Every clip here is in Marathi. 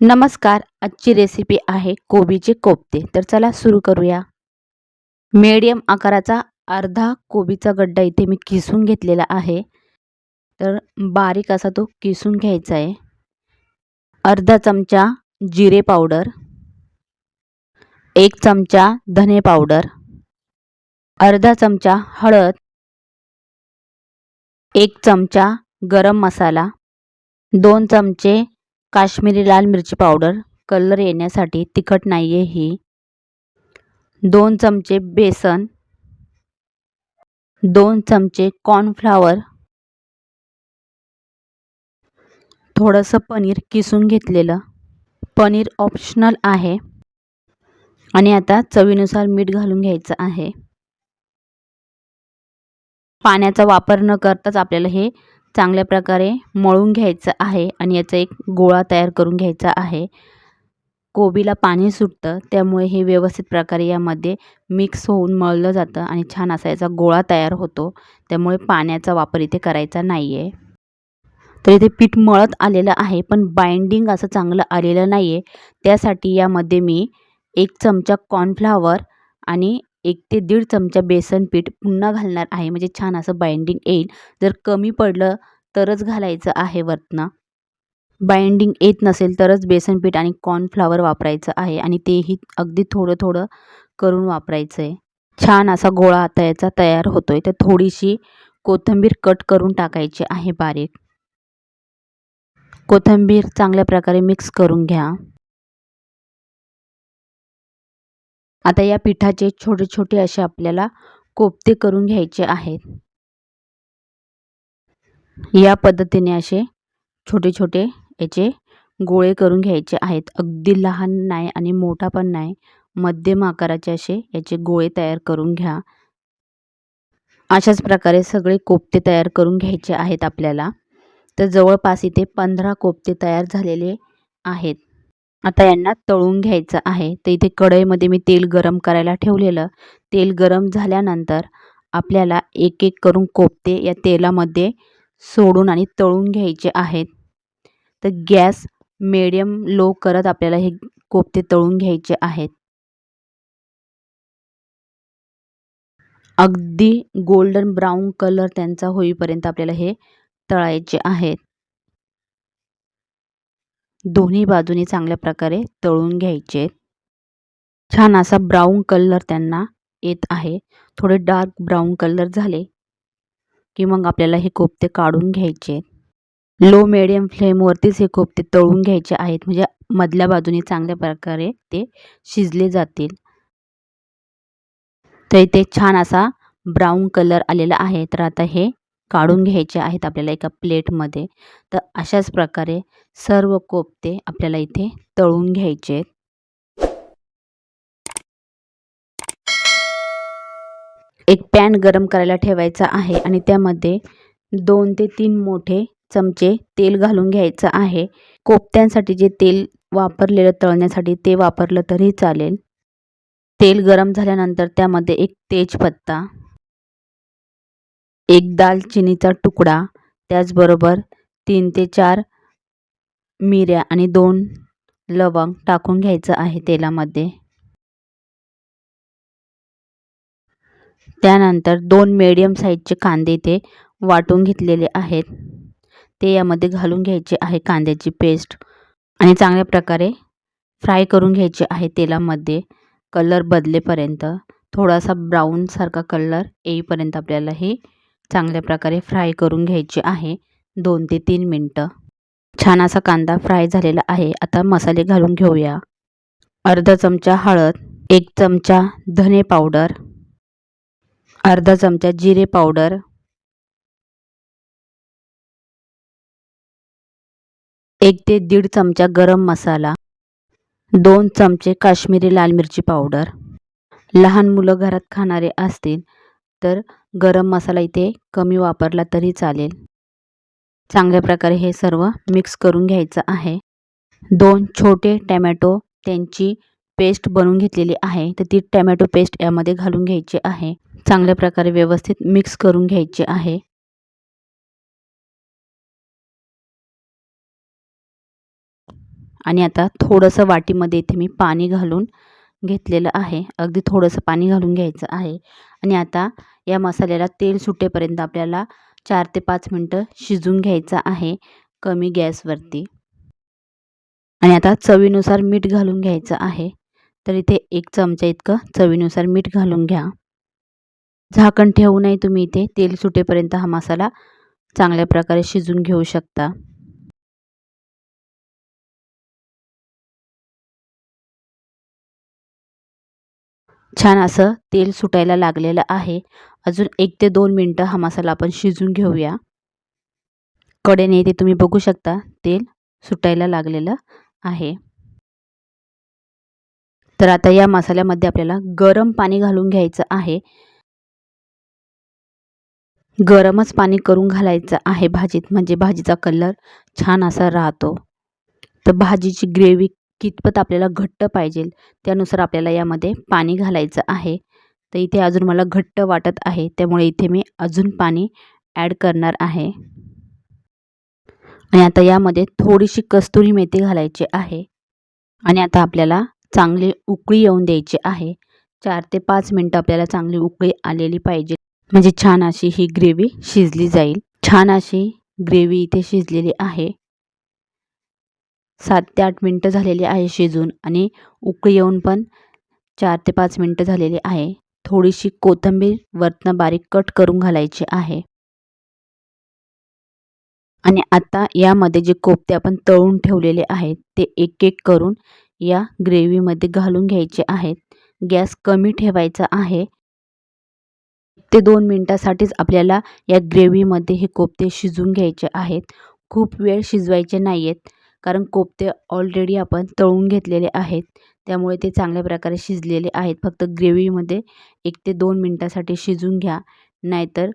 नमस्कार आजची रेसिपी आहे कोबीचे कोफ्ते. तर चला सुरू करूया. मीडियम आकाराचा अर्धा कोबीचा गड्डा इथे मी किसून घेतलेला आहे. तर बारीक असा तो किसून घ्यायचा आहे. अर्धा चमचा जिरे पावडर. एक चमचा धने पावडर. अर्धा चमचा हळद. एक चमचा गरम मसाला. दोन चमचे काश्मीरी लाल मिरची पावडर कलर येण्यासाठी तिखट नाही आहे ही. दोन चमचे बेसन. दोन चमचे कॉर्नफ्लावर. थोडंसं पनीर किसून घेतलेलं. पनीर ऑप्शनल आहे. आणि आता चवीनुसार मीठ घालून घ्यायचं आहे. पाण्याचा वापर न करताच आपल्याला हे चांगल्या प्रकारे मळून घ्यायचं आहे आणि याचा एक गोळा तयार करून घ्यायचा आहे. कोबीला पाणी सुटतं त्यामुळे हे व्यवस्थित प्रकारे यामध्ये मिक्स होऊन मळलं जातं आणि छान असा याचा गोळा तयार होतो. त्यामुळे पाण्याचा वापर इथे करायचा नाही आहे तर इथे पीठ मळत आलेलं आहे पण बाइंडिंग असं चांगलं आलेलं नाही आहे त्यासाठी यामध्ये मी एक चमचा कॉर्नफ्लावर आणि एक ते दीड चमचा बेसन पीठ पुन्हा घालणार आहे. म्हणजे छान असं बाइंडिंग येईल. जर कमी पडलं तरच घालायचं आहे वरतनं बाइंडिंग येत नसेल तरच बेसन पीठ आणि कॉर्नफ्लावर वापरायचं आहे आणि तेही अगदी थोडं थोडं करून वापरायचं आहे छान असा गोळा आता याचा तयार होतो आहे तर थोडीशी कोथिंबीर कट करून टाकायची आहे बारीक. कोथिंबीर चांगल्या प्रकारे मिक्स करून घ्या. आता या पिठाचे छोटे छोटे असे आपल्याला कोफ्ते करून घ्यायचे आहेत. या पद्धतीने असे छोटे छोटे याचे गोळे करून घ्यायचे आहेत. अगदी लहान नाही आणि मोठा पण नाही. मध्यम आकाराचे असे याचे गोळे तयार करून घ्या. अशाच प्रकारे सगळे कोफ्ते तयार करून घ्यायचे आहेत आपल्याला. तर जवळपास इथे पंधरा कोफ्ते तयार झालेले आहेत. आता यांना तळून घ्यायचं आहे. तर इथे कढईमध्ये मी तेल गरम करायला ठेवलेलं. तेल गरम झाल्यानंतर आपल्याला एक एक करून कोपते या तेलामध्ये सोडून आणि तळून घ्यायचे आहेत. तर गॅस मिडियम लो करत आपल्याला हे कोपते तळून घ्यायचे आहेत. अगदी गोल्डन ब्राऊन कलर त्यांचा होईपर्यंत आपल्याला हे तळायचे आहेत. दोन्ही बाजूनी चांगल्या प्रकारे तळून घ्यायचे. छान असा ब्राऊन कलर त्यांना येत आहे. थोडे डार्क ब्राऊन कलर झाले की मग आपल्याला हे कोफ्ते काढून घ्यायचे. लो मिडियम फ्लेमवरतीच हे कोफ्ते तळून घ्यायचे आहेत. म्हणजे मधल्या बाजूने चांगल्या प्रकारे ते शिजले जातील. तर इथे छान असा ब्राऊन कलर आलेला आहे. तर आता हे काढून घ्यायचे आहेत आपल्याला एका प्लेटमध्ये. तर अशाच प्रकारे सर्व कोफ्ते आपल्याला इथे तळून घ्यायचे एक पॅन गरम करायला ठेवायचा आहे आणि त्यामध्ये दोन ते तीन मोठे चमचे तेल घालून घ्यायचं आहे. कोफ्त्यांसाठी जे तेल वापरलेलं तळण्यासाठी ते वापरलं तरी चालेल. तेल गरम झाल्यानंतर त्यामध्ये एक तेजपत्ता एक दालचिनीचा तुकडा त्याचबरोबर तीन ते चार मिऱ्या आणि दोन लवंग टाकून घ्यायचं आहे तेलामध्ये. त्यानंतर दोन मीडियम साईजचे कांदे ते वाटून घेतलेले आहेत. ते यामध्ये घालून घ्यायचे आहे कांद्याची पेस्ट आणि चांगल्या प्रकारे फ्राय करून घ्यायचे आहे तेलामध्ये. कलर बदलेपर्यंत थोडासा ब्राऊनसारखा कलर येईपर्यंत आपल्याला हे चांगल्या प्रकारे फ्राय करून घ्यायची आहे. दोन ते तीन मिनटं. छान असा कांदा फ्राय झालेला आहे. आता मसाले घालून घेऊया. अर्धा चमचा हळद एक चमचा धने पावडर अर्धा चमचा जिरे पावडर एक ते दीड चमचा गरम मसाला दोन चमचे काश्मीरी लाल मिरची पावडर. लहान मुलं घरात खाणारे असतील तर गरम मसाला इथे कमी वापरला तरी चालेल. चांगल्या प्रकारे हे सर्व मिक्स करून घ्यायचं आहे. दोन छोटे टॅमॅटो त्यांची पेस्ट बनवून घेतलेली आहे. तर ती टॅमॅटो पेस्ट यामध्ये घालून घ्यायची आहे. चांगल्या प्रकारे व्यवस्थित मिक्स करून घ्यायचे आहे. आणि आता थोडंसं वाटीमध्ये इथे मी पाणी घालून घेतलेलं आहे. अगदी थोडंसं पाणी घालून घ्यायचं आहे. आणि आता या मसाल्याला तेल सुटेपर्यंत आपल्याला चार ते पाच मिनटं शिजून घ्यायचं आहे कमी गॅसवरती. आणि आता चवीनुसार मीठ घालून घ्यायचं आहे. तर इथे एक चमचा इतकं चवीनुसार मीठ घालून घ्या. झाकण ठेवू नये तुम्ही इथे. तेल सुटेपर्यंत हा मसाला चांगल्या प्रकारे शिजून घेऊ शकता. छान असं तेल सुटायला लागलेलं आहे. अजून एक ते दोन मिनटं हा मसाला आपण शिजून घेऊया. कडेने ते तुम्ही बघू शकता तेल सुटायला लागलेलं आहे. तर आता या मसाल्यामध्ये आपल्याला गरम पाणी घालून घ्यायचं आहे. गरमच पाणी करून घालायचं आहे भाजीत म्हणजे भाजीचा कलर छान असा राहतो. तर भाजीची ग्रेव्ही कितपत आपल्याला घट्ट पाहिजे त्यानुसार आपल्याला यामध्ये पाणी घालायचं आहे. तर इथे अजून मला घट्ट वाटत आहे त्यामुळे इथे मी अजून पाणी ॲड करणार आहे. आणि आता यामध्ये थोडीशी कस्तुरी मेथी घालायची आहे. आणि आता आपल्याला चांगली उकळी येऊन द्यायची आहे. चार ते पाच मिनटं आपल्याला चांगली उकळी आलेली पाहिजे. म्हणजे छान अशी ही ग्रेव्ही शिजली जाईल. छान अशी ग्रेव्ही इथे शिजलेली आहे. सात ते आठ मिनटं झालेली आहे शिजून आणि उकळी येऊन पण चार ते पाच मिनटं झालेली आहे. थोडीशी कोथिंबीर वरतनं बारीक कट करून घालायची आहे. आणि आता यामध्ये जे कोफ्ते आपण तळून ठेवलेले आहेत ते एक एक करून या ग्रेव्हीमध्ये घालून घ्यायचे आहेत. गॅस कमी ठेवायचा आहे. ते दोन मिनटासाठीच आपल्याला या ग्रेव्हीमध्ये हे कोफ्ते शिजून घ्यायचे आहेत. खूप वेळ शिजवायचे नाही आहेत कारण कोफ्ते ऑलरेडी आपण तळून घेतलेले आहेत. त्यामुळे ते चांगल्या प्रकारे शिजलेले आहेत. फक्त ग्रेव्हीमध्ये एक ते दोन मिनटासाठी शिजून घ्या. नाहीतर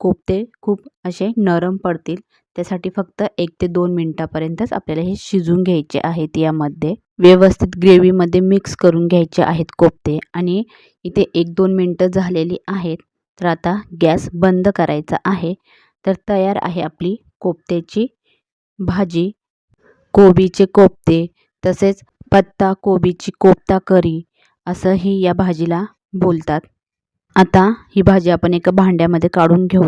कोफ्ते खूप असे नरम पडतील. त्यासाठी फक्त एक ते दोन मिनटापर्यंतच आपल्याला हे शिजून घ्यायचे आहेत यामध्ये. व्यवस्थित ग्रेव्हीमध्ये मिक्स करून घ्यायचे आहेत कोफ्ते आणि इथे एक दोन मिनटं झालेली आहेत. तर आता गॅस बंद करायचा आहे. तर तयार आहे आपली कोफ्त्याची भाजी. कोबीचे कोफ्ते तसेच पत्ता कोबीची कोफ्ता करी असंही या भाजीला बोलतात. आता ही भाजी आपण एका भांड्यामध्ये काढून घेऊ.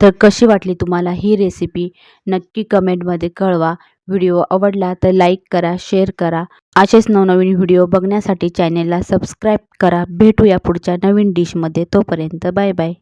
तर कशी वाटली तुम्हाला ही रेसिपी नक्की कमेंटमध्ये कळवा. व्हिडिओ आवडला तर लाईक करा शेअर करा. असेच नवनवीन व्हिडिओ बघण्यासाठी चॅनेलला सबस्क्राईब करा. भेटूया पुढच्या नवीन डिशमध्ये तोपर्यंत बाय बाय